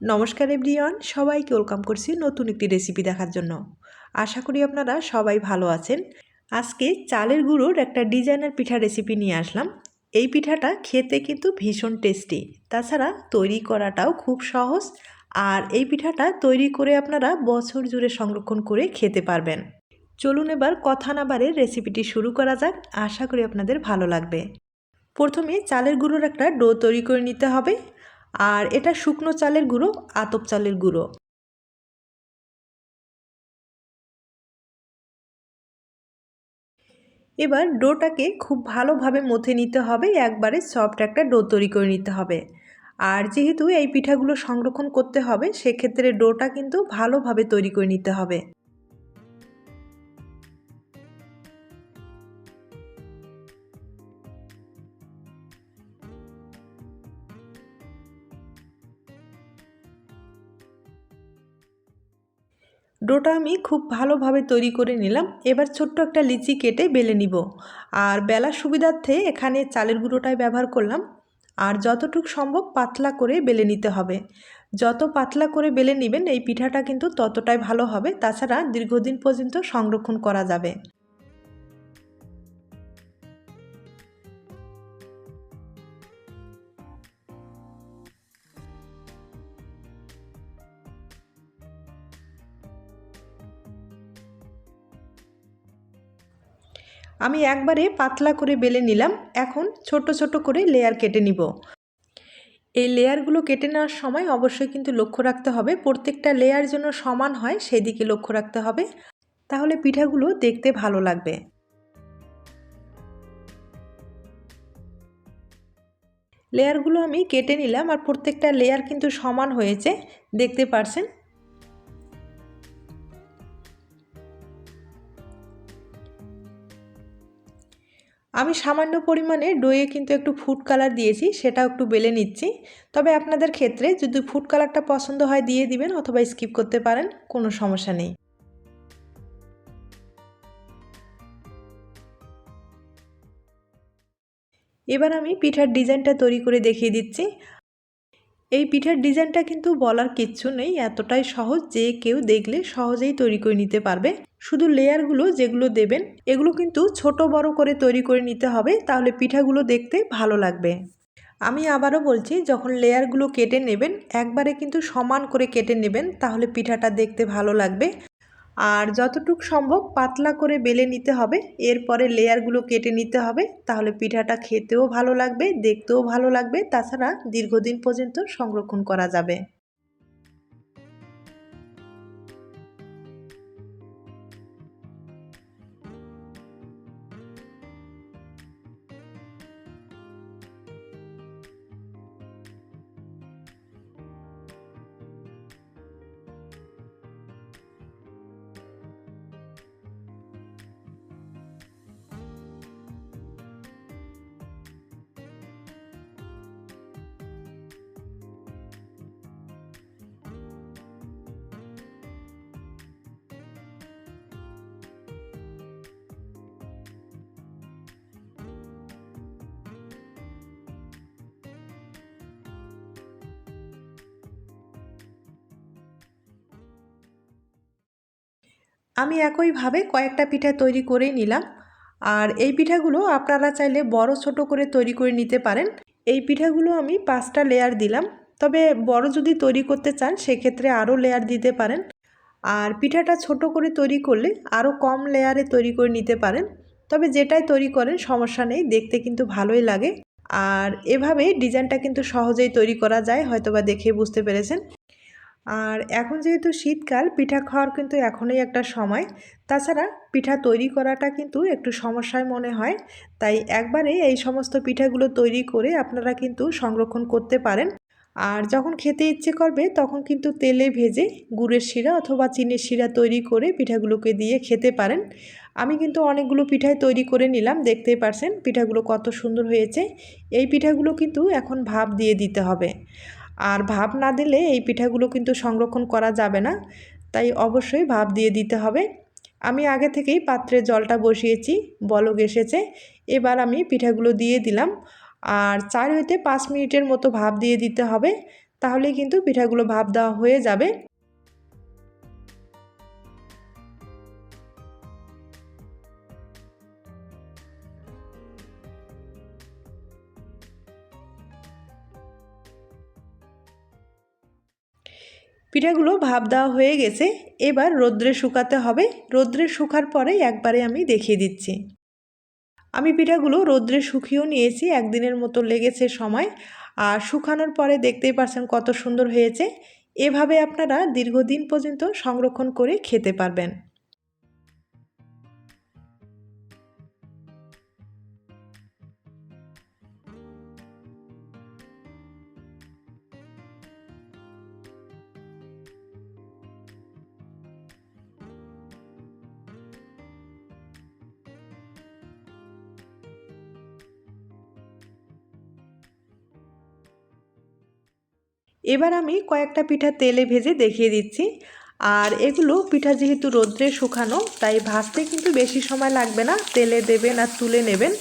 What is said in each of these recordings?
নমস্কার এভরিওয়ান, সবাইকে ওয়েলকাম করছি নতুন একটি রেসিপি দেখার জন্য। আশা করি আপনারা সবাই ভালো আছেন। আজকে চালের গুঁড়োর একটা ডিজাইনার পিঠা রেসিপি নিয়ে আসলাম। এই পিঠাটা খেতে কিন্তু ভীষণ টেস্টি। তাছাড়া তৈরি করাটাও খুব সহজ। আর এই পিঠাটা তৈরি করে আপনারা বছর জুড়ে সংরক্ষণ করে খেতে পারবেন। চলুন এবার কথা না বারে রেসিপিটি শুরু করা যাক। আশা করি আপনাদের ভালো লাগবে। প্রথমে চালের গুঁড়োর একটা ডো তৈরি করে নিতে হবে। আর এটা শুকনো চালের গুঁড়ো, আতপ চালের গুঁড়ো। এবার ডোটাকে খুব ভালোভাবে মথে নিতে হবে, একবারে সফট একটা ডো তৈরি করে নিতে হবে। আর যেহেতু এই পিঠাগুলো সংরক্ষণ করতে হবে, সেক্ষেত্রে ডোটা কিন্তু ভালোভাবে তৈরি করে নিতে হবে। ডোটা আমি খুব ভালোভাবে তৈরি করে নিলাম। এবার ছোট্ট একটা লিচি কেটে বেলে নিব। আর বেলা সুবিধার্থে এখানে চালের গুঁড়োটাই ব্যবহার করলাম। আর যতটুক সম্ভব পাতলা করে বেলে নিতে হবে। যত পাতলা করে বেলে নেবেন, এই পিঠাটা কিন্তু ততটাই ভালো হবে। তাছাড়া দীর্ঘদিন পর্যন্ত সংরক্ষণ করা যাবে। আমি একবারে পাতলা করে বেলে নিলাম, এখন ছোট ছোট করে লেয়ার কেটে নিব। এই লেয়ারগুলো কেটে নেওয়ার সময় অবশ্যই কিন্তু লক্ষ্য রাখতে হবে, প্রত্যেকটা লেয়ার যেন সমান হয় সেই দিকে লক্ষ্য রাখতে হবে, তাহলে পিঠাগুলো দেখতে ভালো লাগবে। লেয়ারগুলো আমি কেটে নিলাম আর প্রত্যেকটা লেয়ার কিন্তু সমান হয়েছে, দেখতে পারছেন? আমি সামান্য পরিমাণে ডোয়ে কিন্তু একটু ফুড কালার দিয়েছি, সেটাও একটু বেলে নিচ্ছি। তবে আপনাদের ক্ষেত্রে যদি ফুড কালারটা পছন্দ হয় দিয়ে দিবেন অথবা স্কিপ করতে পারেন, কোনো সমস্যা নেই। এবার আমি পিঠার ডিজাইনটা তৈরি করে দেখিয়ে দিচ্ছি। এই পিঠার ডিজাইনটা কিন্তু বলার কিচ্ছু নেই, এতটাই সহজ যে কেউ দেখলে সহজেই তৈরি করে নিতে পারবে। শুধু লেয়ারগুলো যেগুলো দেবেন, এগুলো কিন্তু ছোট বড় করে তৈরি করে নিতে হবে, তাহলে পিঠাগুলো দেখতে ভালো লাগবে। আমি আবারও বলছি, যখন লেয়ারগুলো কেটে নেবেন, একবারে কিন্তু সমান করে কেটে নেবেন, তাহলে পিঠাটা দেখতে ভালো লাগবে। আর যতটুক সম্ভব পাতলা করে বেলে নিতে হবে। এরপরে লেয়ারগুলো কেটে নিতে হবে। তাহলে পিঠাটা খেতেও ভালো লাগবে, দেখতেও ভালো লাগবে। তাছাড়া দীর্ঘদিন পর্যন্ত সংরক্ষণ করা যাবে। আমি একইভাবে কয়েকটা পিঠা তৈরি করেই নিলাম। আর এই পিঠাগুলো আপনারা চাইলে বড়, ছোট করে তৈরি করে নিতে পারেন। এই পিঠাগুলো আমি পাঁচটা লেয়ার দিলাম। তবে বড় যদি তৈরি করতে চান, সেক্ষেত্রে আরও লেয়ার দিতে পারেন। আর পিঠাটা ছোট করে তৈরি করলে আরও কম লেয়ারে তৈরি করে নিতে পারেন। তবে যেটাই তৈরি করেন, সমস্যা নেই, দেখতে কিন্তু ভালোই লাগে। আর এভাবে ডিজাইনটা কিন্তু সহজেই তৈরি করা যায়, হয়তোবা দেখে বুঝতে পেরেছেন। আর এখন যেহেতু শীতকাল, পিঠা খাওয়ার কিন্তু এখনই একটা সময়। তাছাড়া পিঠা তৈরি করাটা কিন্তু একটু সমস্যায় মনে হয়। তাই একবারে এই সমস্ত পিঠাগুলো তৈরি করে আপনারা কিন্তু সংরক্ষণ করতে পারেন। আর যখন খেতে ইচ্ছে করবে, তখন কিন্তু তেলে ভেজে গুড়ের শিরা অথবা চিনির শিরা তৈরি করে পিঠাগুলোকে দিয়ে খেতে পারেন। আমি কিন্তু অনেকগুলো পিঠাই তৈরি করে নিলাম, দেখতেই পারছেন পিঠাগুলো কত সুন্দর হয়েছে। এই পিঠাগুলো কিন্তু এখন ভাপ দিয়ে দিতে হবে। আর ভাব না দিলে এই পিঠাগুলো কিন্তু সংরক্ষণ করা যাবে না। তাই অবশ্যই ভাপ দিয়ে দিতে হবে। আমি আগে থেকেই পাত্রে জলটা বসিয়েছি, বলক এসেছে। এবার আমি পিঠাগুলো দিয়ে দিলাম। আর চার হইতে পাঁচ মিনিটের মতো ভাপ দিয়ে দিতে হবে। তাহলেই কিন্তু পিঠাগুলো ভাব দেওয়া হয়ে যাবে। পিঠাগুলো ভাব দেওয়া হয়ে গেছে। এবার রোদ্রে শুকাতে হবে। রোদ্রে শুকার পরে একবারে আমি দেখিয়ে দিচ্ছি। আমি পিঠাগুলো রোদ্রে শুকিয়েও নিয়েছি, একদিনের মতো লেগেছে সময়। আর শুকানোর পরে দেখতেই পারছেন কত সুন্দর হয়েছে। এভাবে আপনারা দীর্ঘদিন পর্যন্ত সংরক্ষণ করে খেতে পারবেন। এবার আমি কয়েকটা পিঠা তেলে ভেজে দেখিয়ে দিচ্ছি। আর এগুলো পিঠা যেহেতু রোদ্রে শুকানো, তাই ভাজতে কিন্তু বেশি সময় লাগবে না। তেলে দেবেন আর তুলে নেবেন।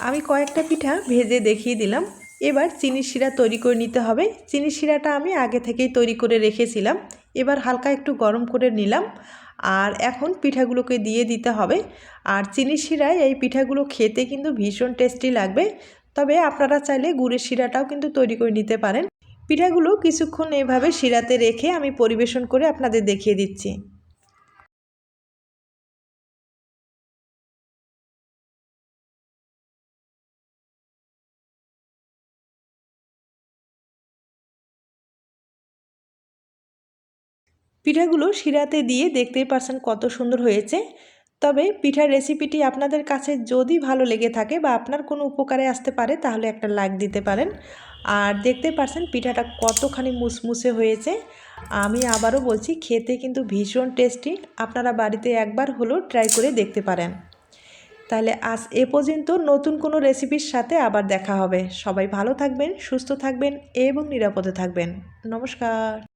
আমি কয়েকটা পিঠা ভেজে দেখিয়ে দিলাম। এবার চিনি শিরা তৈরি করে নিতে হবে। চিনি শিরাটা আমি আগে থেকেই তৈরি করে রেখেছিলাম। এবার হালকা একটু গরম করে নিলাম। আর এখন পিঠাগুলোকে দিয়ে দিতে হবে। আর চিনি শিরায় এই পিঠাগুলো খেতে কিন্তু ভীষণ টেস্টি লাগবে। তবে আপনারা চাইলে গুড়ের শিরাটাও কিন্তু তৈরি করে নিতে পারেন। পিঠাগুলো কিছুক্ষণ এভাবে শিরাতে রেখে আমি পরিবেশন করে আপনাদের দেখিয়ে দিচ্ছি। পিঠাগুলো শিরাতে দিয়ে দেখতেই পারছেন কত সুন্দর হয়েছে। তবে পিঠার রেসিপিটি আপনাদের কাছে যদি ভালো লেগে থাকে বা আপনার কোনো উপকারে আসতে পারে, তাহলে একটা লাইক দিতে পারেন। আর দেখতে পারছেন পিঠাটা কতখানি মুসমুসে হয়েছে। আমি আবারও বলছি, খেতে কিন্তু ভীষণ টেস্টি আপনারা বাড়িতে একবার হলেও ট্রাই করে দেখতে পারেন। তাহলে আজ এ পর্যন্ত নতুন কোনো রেসিপির সাথে আবার দেখা হবে। সবাই ভালো থাকবেন, সুস্থ থাকবেন এবং নিরাপদে থাকবেন। নমস্কার।